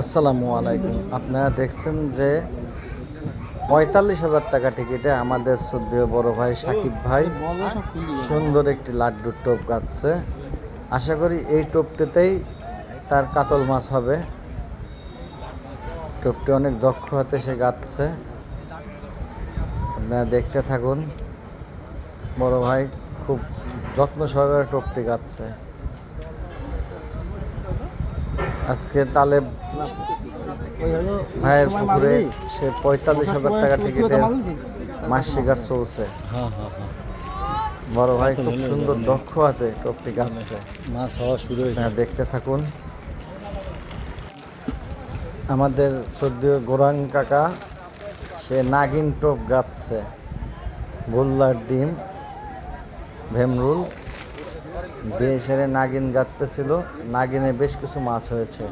আসসালামু আলাইকুম। আপনারা দেখছেন যে পঁয়তাল্লিশ হাজার টাকা টিকিটে আমাদের শ্রদ্ধেয় বড় ভাই সাকিব ভাই সুন্দর একটি লাড্ডুর টোপ গাচ্ছে। আশা করি এই টোপটিতেই তার কাতল মাছ হবে। টোপটি অনেক দক্ষ হাতে সে গাচ্ছে। আপনারা দেখতে থাকুন। বড় ভাই খুব যত্ন সহকারে টোপটি গাচ্ছে। আজকে তালে ভাইয়ের পুকুরে সে পঁয়তাল্লিশ হাজার টাকা টিকিটের মাস শিকার চলছে। বড় ভাই খুব সুন্দর দক্ষ হাতে টোপটি গাচ্ছে মাছ হওয়া শুরু হয়েছে। হ্যাঁ দেখতে থাকুন। আমাদের সদ্য গোরাং কাকা সে নাগিন টোপ গাচ্ছে গোল্লার ডিম ভেমরুল। দিয়ে সেরে নাগিন গাঁততেছিল নাগিনে বেশ কিছু মাছ হয়েছে।